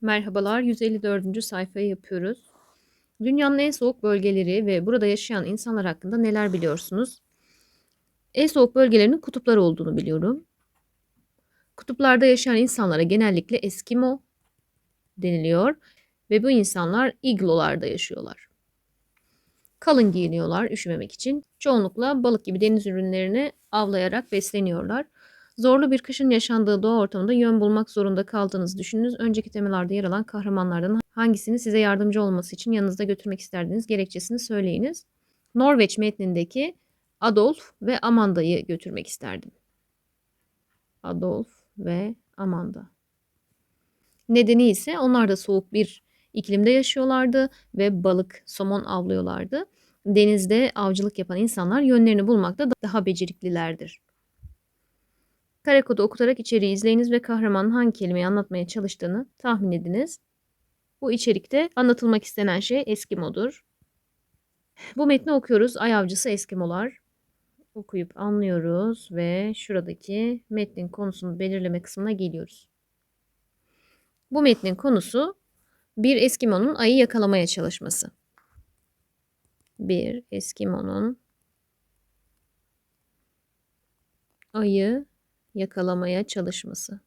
Merhabalar, 154. sayfayı yapıyoruz. Dünyanın en soğuk bölgeleri ve burada yaşayan insanlar hakkında neler biliyorsunuz? En soğuk bölgelerinin kutuplar olduğunu biliyorum. Kutuplarda yaşayan insanlara genellikle Eskimo deniliyor ve bu insanlar iglolarda yaşıyorlar. Kalın giyiniyorlar üşümemek için. Çoğunlukla balık gibi deniz ürünlerini avlayarak besleniyorlar. Zorlu bir kışın yaşandığı doğa ortamında yön bulmak zorunda kaldığınızı düşününüz. Önceki temalarda yer alan kahramanlardan hangisini size yardımcı olması için yanınızda götürmek isterdiniz gerekçesini söyleyiniz. Norveç metnindeki Adolf ve Amanda'yı götürmek isterdim. Adolf ve Amanda. Nedeni ise onlar da soğuk bir iklimde yaşıyorlardı ve balık, somon avlıyorlardı. Denizde avcılık yapan insanlar yönlerini bulmakta daha beceriklilerdir. Kare kodu okutarak içeriği izleyiniz ve kahramanın hangi kelimeyi anlatmaya çalıştığını tahmin ediniz. Bu içerikte anlatılmak istenen şey Eskimo'dur. Bu metni okuyoruz. Ay avcısı Eskimolar. Okuyup anlıyoruz ve şuradaki metnin konusunu belirleme kısmına geliyoruz. Bu metnin konusu bir Eskimo'nun ayı yakalamaya çalışması. Bir Eskimo'nun ayı yakalamaya çalışması.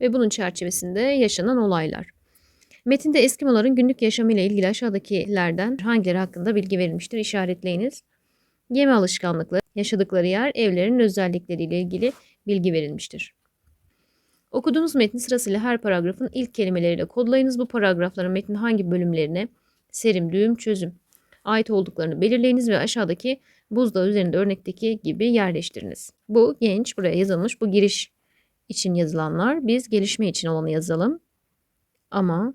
Ve bunun çerçevesinde yaşanan olaylar. Metinde Eskimoların günlük yaşamıyla ilgili aşağıdakilerden hangileri hakkında bilgi verilmiştir işaretleyiniz. Yeme alışkanlıkları, yaşadıkları yer, evlerin özellikleriyle ilgili bilgi verilmiştir. Okuduğunuz metni sırasıyla her paragrafın ilk kelimeleriyle kodlayınız. Bu paragrafların metnin hangi bölümlerine serim, düğüm, çözüm ait olduklarını belirleyiniz ve aşağıdaki buzdağı üzerinde örnekteki gibi yerleştiriniz. Bu genç buraya yazılmış. Bu giriş için yazılanlar. Biz gelişme için olanı yazalım. Ama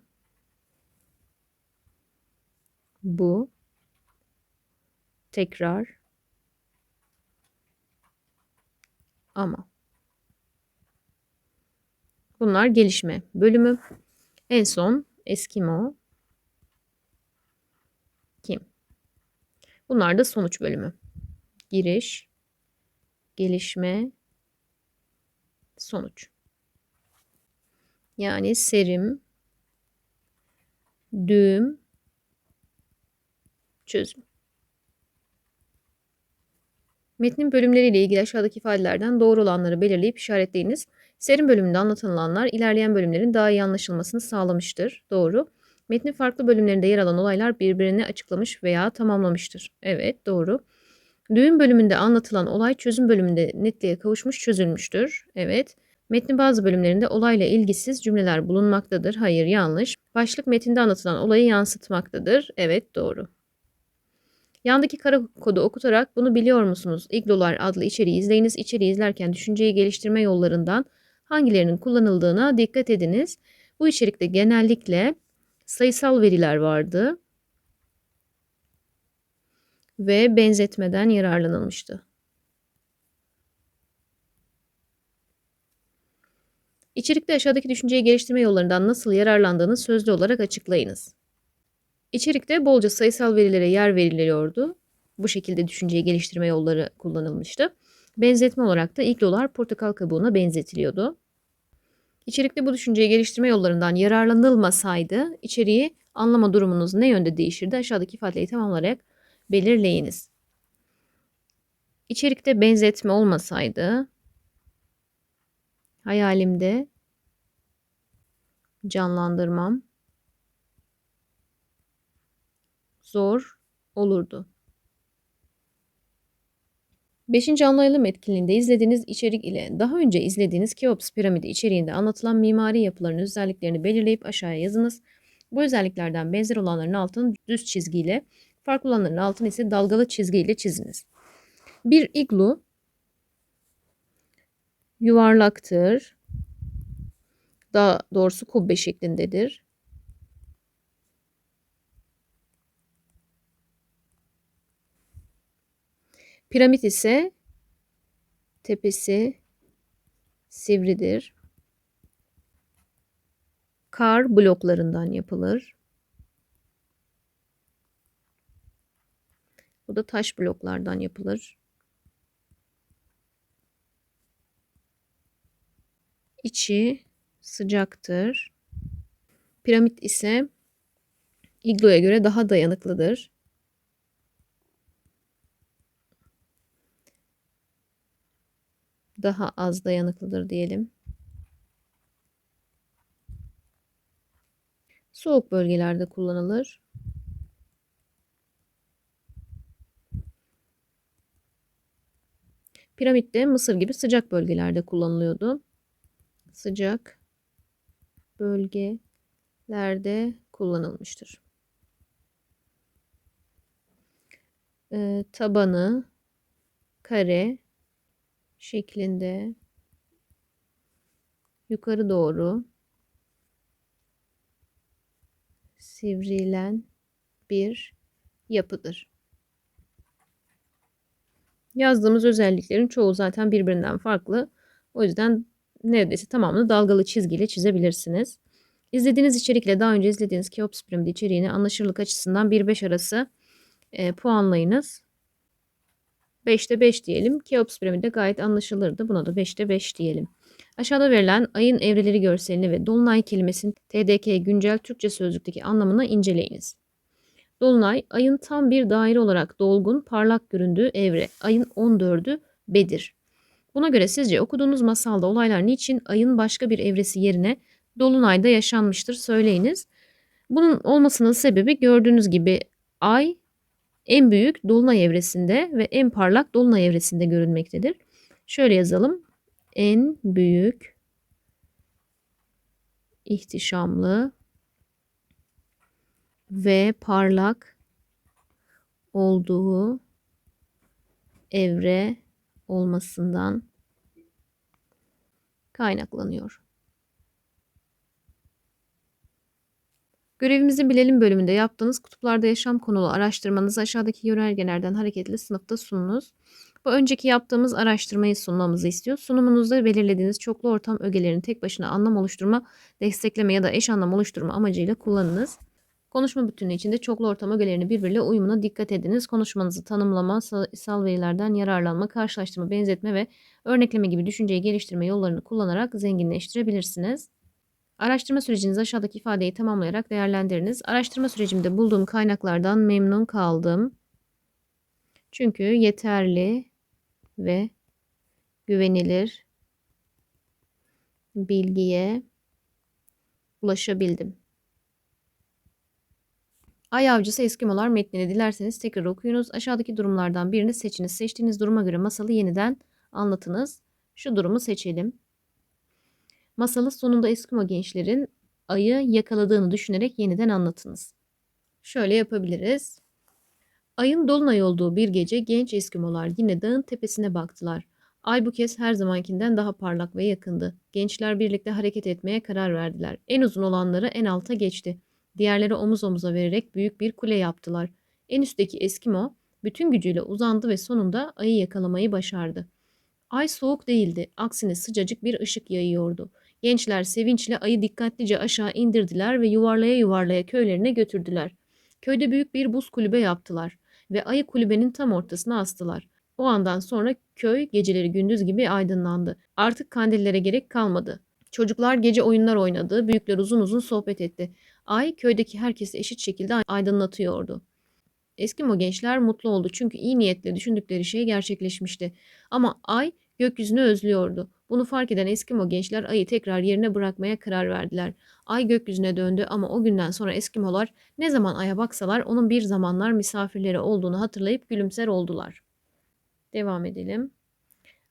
bu tekrar ama bunlar gelişme bölümü. En son Eskimo kim? Bunlar da sonuç bölümü. Giriş, gelişme, sonuç. Yani serim, düğüm, çözüm. Metnin bölümleriyle ilgili aşağıdaki ifadelerden doğru olanları belirleyip işaretleyiniz. Serim bölümünde anlatılanlar ilerleyen bölümlerin daha iyi anlaşılmasını sağlamıştır. Doğru. Metnin farklı bölümlerinde yer alan olaylar birbirini açıklamış veya tamamlamıştır. Evet, doğru. Düğün bölümünde anlatılan olay çözüm bölümünde netliğe kavuşmuş çözülmüştür. Evet. Metnin bazı bölümlerinde olayla ilgisiz cümleler bulunmaktadır. Hayır, yanlış. Başlık metinde anlatılan olayı yansıtmaktadır. Evet, doğru. Yandaki kara kodu okutarak bunu biliyor musunuz? İglolar adlı içeriği izleyiniz. İçeriği izlerken düşünceyi geliştirme yollarından hangilerinin kullanıldığına dikkat ediniz. Bu içerikte genellikle sayısal veriler vardı ve benzetmeden yararlanılmıştı. İçerikte aşağıdaki düşünceyi geliştirme yollarından nasıl yararlandığını sözlü olarak açıklayınız. İçerikte bolca sayısal verilere yer veriliyordu. Bu şekilde düşünceyi geliştirme yolları kullanılmıştı. Benzetme olarak da iglolar portakal kabuğuna benzetiliyordu. İçerikte bu düşünceyi geliştirme yollarından yararlanılmasaydı içeriği anlama durumunuz ne yönde değişirdi? Aşağıdaki ifadeyi tamamlayarak belirleyiniz. İçerikte benzetme olmasaydı hayalimde canlandırmam zor olurdu. Beşinci anlayalım etkinliğinde izlediğiniz içerik ile daha önce izlediğiniz Keops piramidi içeriğinde anlatılan mimari yapıların özelliklerini belirleyip aşağıya yazınız. Bu özelliklerden benzer olanların altını düz çizgiyle, farklı olanların altını ise dalgalı çizgiyle çiziniz. Bir iglu yuvarlaktır. Daha doğrusu kubbe şeklindedir. Piramit ise tepesi sivridir. Kar bloklarından yapılır. Bu da taş bloklardan yapılır. içi sıcaktır. Piramit ise igloya göre daha dayanıklıdır. Daha az dayanıklıdır diyelim. Soğuk bölgelerde kullanılır. Piramit de Mısır gibi sıcak bölgelerde kullanılıyordu. Sıcak bölgelerde kullanılmıştır. Ee, tabanı kare şeklinde yukarı doğru sivrilen bir yapıdır. Yazdığımız özelliklerin çoğu zaten birbirinden farklı. O yüzden neredeyse tamamını dalgalı çizgiyle çizebilirsiniz. İzlediğiniz içerikle daha önce izlediğiniz Keops piramidi içeriğini anlaşılırlık açısından 1-5 arası e, puanlayınız. 5'te 5 diyelim. Keops piramidi de gayet anlaşılırdı. Buna da 5'te 5 diyelim. Aşağıda verilen ayın evreleri görselini ve dolunay kelimesinin TDK güncel Türkçe sözlükteki anlamını inceleyiniz. Dolunay, ayın tam bir daire olarak dolgun, parlak göründüğü evre. Ayın 14'ü Bedir. Buna göre sizce okuduğunuz masalda olaylar niçin ayın başka bir evresi yerine dolunayda yaşanmıştır söyleyiniz. Bunun olmasının sebebi gördüğünüz gibi ay en büyük dolunay evresinde ve en parlak dolunay evresinde görülmektedir. Şöyle yazalım. En büyük ihtişamlı ve parlak olduğu evre olmasından kaynaklanıyor. Görevimizi bilelim bölümünde yaptığınız kutuplarda yaşam konulu araştırmanızı aşağıdaki yönergelerden hareketli sınıfta sununuz. Bu önceki yaptığımız araştırmayı sunmamızı istiyor. Sunumunuzda belirlediğiniz çoklu ortam ögelerini tek başına anlam oluşturma, destekleme ya da eş anlam oluşturma amacıyla kullanınız. Konuşma bütünlüğü içinde çoklu ortam ögelerinin birbiriyle uyumuna dikkat ediniz. Konuşmanızı tanımlama, sayısal verilerden yararlanma, karşılaştırma, benzetme ve örnekleme gibi düşünceyi geliştirme yollarını kullanarak zenginleştirebilirsiniz. Araştırma sürecinizi aşağıdaki ifadeyi tamamlayarak değerlendiriniz. Araştırma sürecimde bulduğum kaynaklardan memnun kaldım. Çünkü yeterli ve güvenilir bilgiye ulaşabildim. Ay avcısı Eskimolar metnini dilerseniz tekrar okuyunuz. Aşağıdaki durumlardan birini seçiniz. Seçtiğiniz duruma göre masalı yeniden anlatınız. Şu durumu seçelim. Masalı sonunda Eskimo gençlerin ayı yakaladığını düşünerek yeniden anlatınız. Şöyle yapabiliriz. Ayın dolunay olduğu bir gece genç Eskimolar yine dağın tepesine baktılar. Ay bu kez her zamankinden daha parlak ve yakındı. Gençler birlikte hareket etmeye karar verdiler. En uzun olanları en alta geçti. Diğerleri omuz omuza vererek büyük bir kule yaptılar. En üstteki Eskimo bütün gücüyle uzandı ve sonunda ayı yakalamayı başardı. Ay soğuk değildi, aksine sıcacık bir ışık yayıyordu. Gençler sevinçle ayı dikkatlice aşağı indirdiler ve yuvarlaya yuvarlaya köylerine götürdüler. Köyde büyük bir buz kulübe yaptılar ve ayı kulübenin tam ortasına astılar. O andan sonra köy geceleri gündüz gibi aydınlandı. Artık kandillere gerek kalmadı. Çocuklar gece oyunlar oynadı, büyükler uzun uzun sohbet etti. Ay köydeki herkesi eşit şekilde aydınlatıyordu. Eskimo gençler mutlu oldu çünkü iyi niyetle düşündükleri şey gerçekleşmişti. Ama ay gökyüzünü özlüyordu. Bunu fark eden Eskimo gençler ayı tekrar yerine bırakmaya karar verdiler. Ay gökyüzüne döndü ama o günden sonra Eskimolar ne zaman aya baksalar onun bir zamanlar misafirleri olduğunu hatırlayıp gülümser oldular. Devam edelim.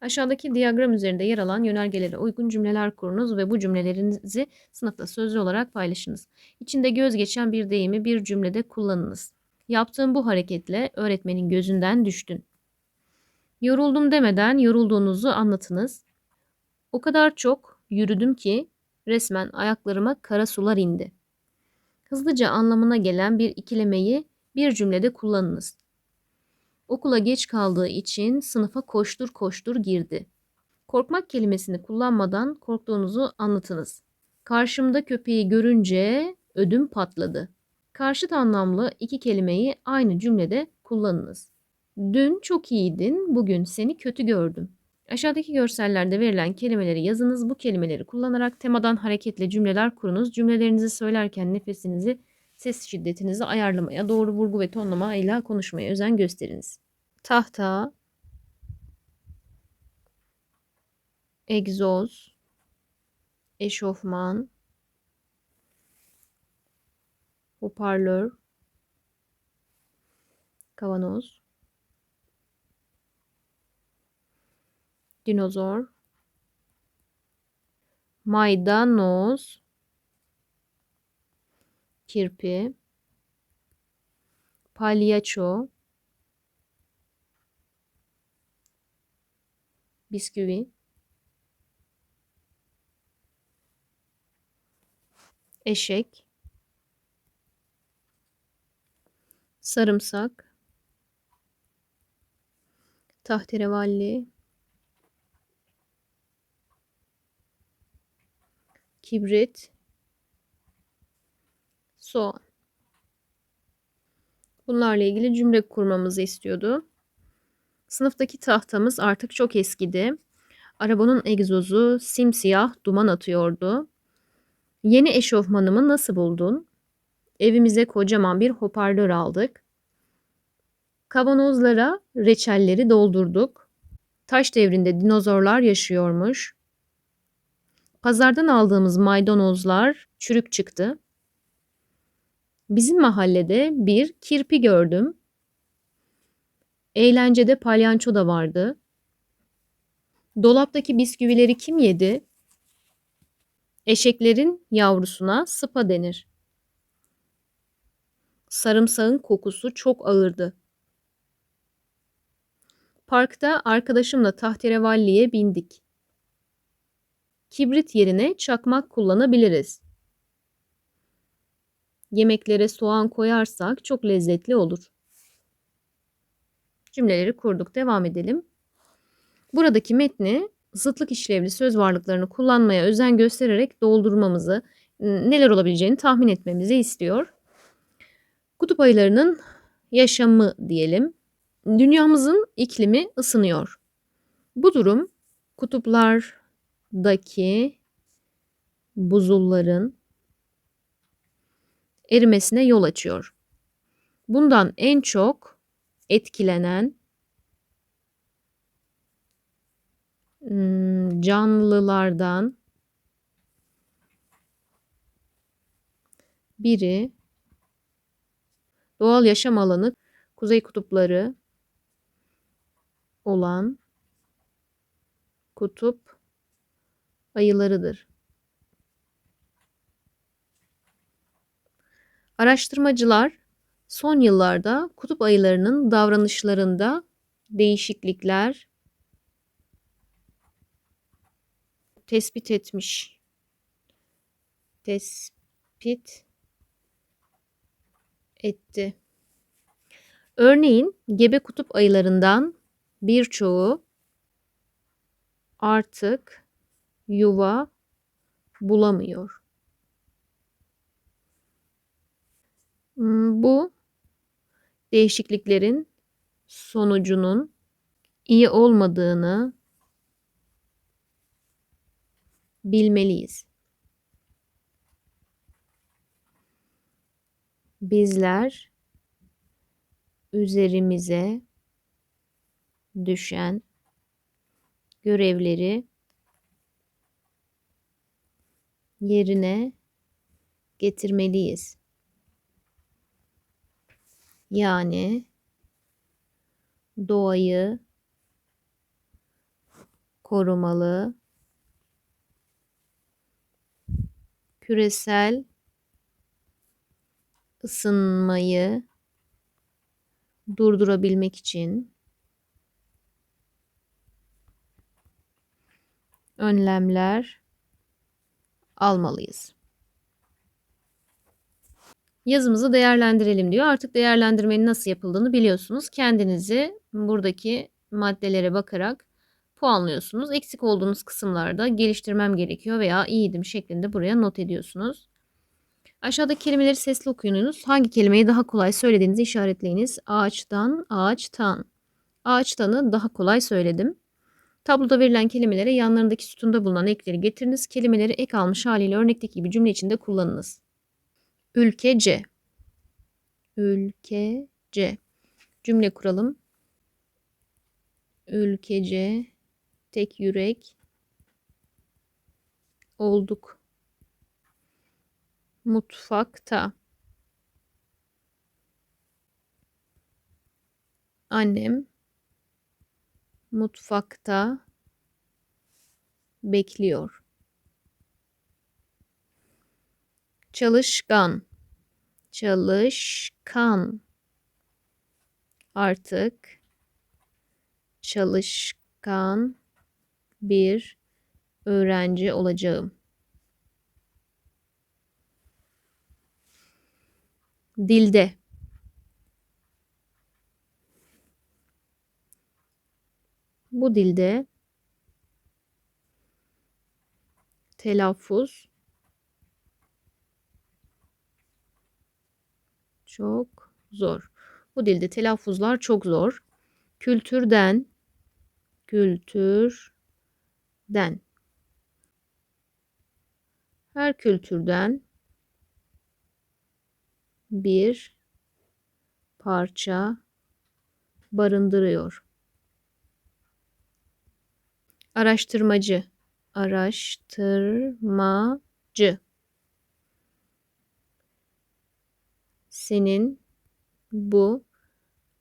Aşağıdaki diyagram üzerinde yer alan yönergelere uygun cümleler kurunuz ve bu cümlelerinizi sınıfta sözlü olarak paylaşınız. İçinde göz geçen bir deyimi bir cümlede kullanınız. Yaptığım bu hareketle öğretmenin gözünden düştün. Yoruldum demeden yorulduğunuzu anlatınız. O kadar çok yürüdüm ki resmen ayaklarıma kara sular indi. Hızlıca anlamına gelen bir ikilemeyi bir cümlede kullanınız. Okula geç kaldığı için sınıfa koştur koştur girdi. Korkmak kelimesini kullanmadan korktuğunuzu anlatınız. Karşımda köpeği görünce ödüm patladı. Karşıt anlamlı iki kelimeyi aynı cümlede kullanınız. Dün çok iyiydin, bugün seni kötü gördüm. Aşağıdaki görsellerde verilen kelimeleri yazınız. Bu kelimeleri kullanarak temadan hareketle cümleler kurunuz. Cümlelerinizi söylerken nefesinizi, ses şiddetinizi ayarlamaya, doğru vurgu ve tonlama ile konuşmaya özen gösteriniz. Tahta, egzoz, eşofman, hoparlör, kavanoz, dinozor, maydanoz, kirpi, palyaço, bisküvi, eşek, sarımsak, tahterevalli, kibrit, soğan. Bunlarla ilgili cümle kurmamızı istiyordu. Sınıftaki tahtamız artık çok eskidi. Arabanın egzozu simsiyah duman atıyordu. Yeni eşofmanımı nasıl buldun? Evimize kocaman bir hoparlör aldık. Kavanozlara reçelleri doldurduk. Taş devrinde dinozorlar yaşıyormuş. Pazardan aldığımız maydanozlar çürük çıktı. Bizim mahallede bir kirpi gördüm. Eğlencede palyanço da vardı. Dolaptaki bisküvileri kim yedi? Eşeklerin yavrusuna sıpa denir. Sarımsağın kokusu çok ağırdı. Parkta arkadaşımla tahterevalliye bindik. Kibrit yerine çakmak kullanabiliriz. Yemeklere soğan koyarsak çok lezzetli olur. Cümleleri kurduk. Devam edelim. Buradaki metni zıtlık işlevli söz varlıklarını kullanmaya özen göstererek doldurmamızı, neler olabileceğini tahmin etmemizi istiyor. Kutup ayılarının yaşamı diyelim. Dünyamızın iklimi ısınıyor. Bu durum kutuplardaki buzulların erimesine yol açıyor. Bundan en çok etkilenen hmm, canlılardan biri doğal yaşam alanı kuzey kutupları olan kutup ayılarıdır. Araştırmacılar son yıllarda kutup ayılarının davranışlarında değişiklikler tespit etmiş. Tespit etti. Örneğin gebe kutup ayılarından birçoğu artık yuva bulamıyor. Hmm, bu değişikliklerin sonucunun iyi olmadığını bilmeliyiz. Bizler üzerimize düşen görevleri yerine getirmeliyiz. Yani doğayı korumalı, küresel ısınmayı durdurabilmek için önlemler almalıyız. Yazımızı değerlendirelim diyor. Artık değerlendirmenin nasıl yapıldığını biliyorsunuz. Kendinizi buradaki maddelere bakarak puanlıyorsunuz. Eksik olduğunuz kısımlarda geliştirmem gerekiyor veya iyiydim şeklinde buraya not ediyorsunuz. Aşağıdaki kelimeleri sesli okuyunuz. Hangi kelimeyi daha kolay söylediğinizi işaretleyiniz. Ağaçtan, ağaçtan. Ağaçtanı daha kolay söyledim. Tabloda verilen kelimelere yanlarındaki sütunda bulunan ekleri getiriniz. Kelimeleri ek almış haliyle örnekteki gibi cümle içinde kullanınız. Ülkece. Ülkece. Cümle kuralım. Ülkece. Tek yürek. Olduk. Mutfakta. Annem mutfakta bekliyor. Çalışkan. Çalışkan. Artık çalışkan bir öğrenci olacağım. Dilde. Bu dilde telaffuz çok zor. Bu dilde telaffuzlar çok zor. Kültürden kültürden her kültürden bir parça barındırıyor. Araştırmacı, araştırmacı. Senin bu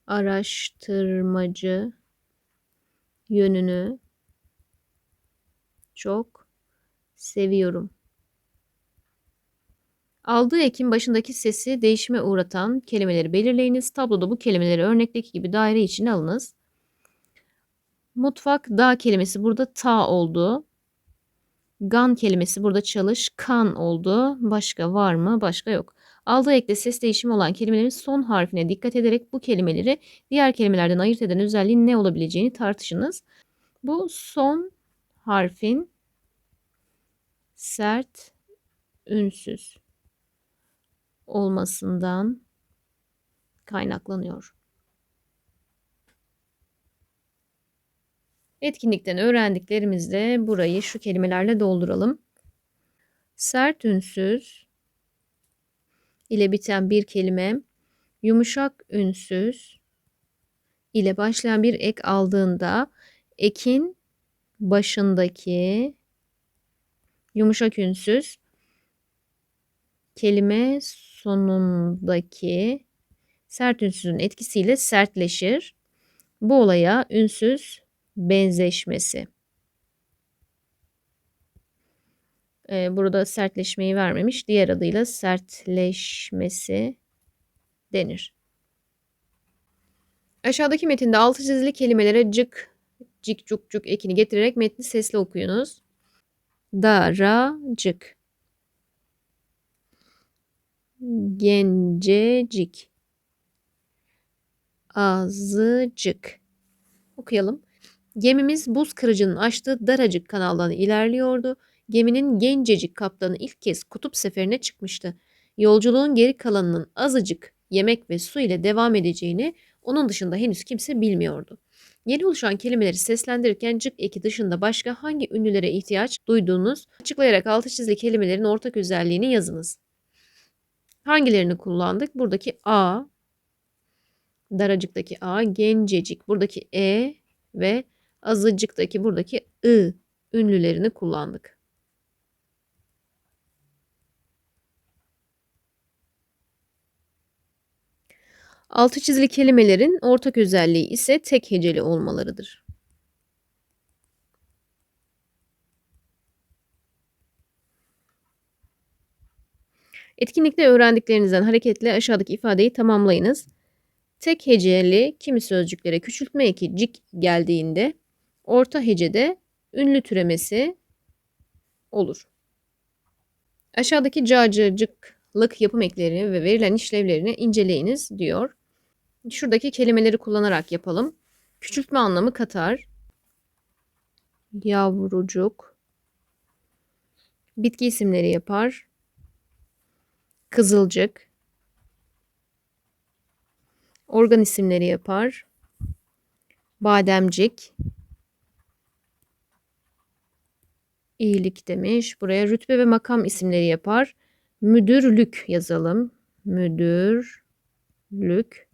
araştırmacı yönünü çok seviyorum. Aldığı ekin başındaki sesi değişime uğratan kelimeleri belirleyiniz. Tabloda bu kelimeleri örnekteki gibi daire içine alınız. Mutfak da kelimesi burada ta oldu. Gan kelimesi burada çalış, kan oldu. Başka var mı? Başka yok. Aldığı ekle ses değişimi olan kelimelerin son harfine dikkat ederek bu kelimeleri diğer kelimelerden ayırt eden özelliğin ne olabileceğini tartışınız. Bu son harfin sert, ünsüz olmasından kaynaklanıyor. Etkinlikten öğrendiklerimizle burayı şu kelimelerle dolduralım. Sert ünsüz ile biten bir kelime, yumuşak ünsüz ile başlayan bir ek aldığında ekin başındaki yumuşak ünsüz kelime sonundaki sert ünsüzün etkisiyle sertleşir. Bu olaya ünsüz benzeşmesi. Ee, burada sertleşmeyi vermemiş. Diğer adıyla sertleşmesi denir. Aşağıdaki metinde altı çizili kelimelere cık, cik, cuk, cuk ekini getirerek metni sesli okuyunuz. Daracık. Gencecik. Azıcık. Okuyalım. Gemimiz buz kırıcının açtığı daracık kanaldan ilerliyordu. Geminin gencecik kaptanı ilk kez kutup seferine çıkmıştı. Yolculuğun geri kalanının azıcık yemek ve su ile devam edeceğini onun dışında henüz kimse bilmiyordu. Yeni oluşan kelimeleri seslendirirken cık eki dışında başka hangi ünlülere ihtiyaç duyduğunuz açıklayarak altı çizili kelimelerin ortak özelliğini yazınız. Hangilerini kullandık? Buradaki A, daracıktaki A, gencecik, buradaki E ve azıcıktaki buradaki I ünlülerini kullandık. Altı çizili kelimelerin ortak özelliği ise tek heceli olmalarıdır. Etkinlikte öğrendiklerinizden hareketle aşağıdaki ifadeyi tamamlayınız. Tek heceli kimi sözcüklere küçültme eki cik geldiğinde orta hecede ünlü türemesi olur. Aşağıdaki cacıcıklık yapım eklerini ve verilen işlevlerini inceleyiniz diyor. Şuradaki kelimeleri kullanarak yapalım. Küçültme anlamı katar. Yavrucuk. Bitki isimleri yapar. Kızılcık. Organ isimleri yapar. Bademcik. İyilik demiş. Buraya rütbe ve makam isimleri yapar. Müdürlük yazalım. Müdürlük.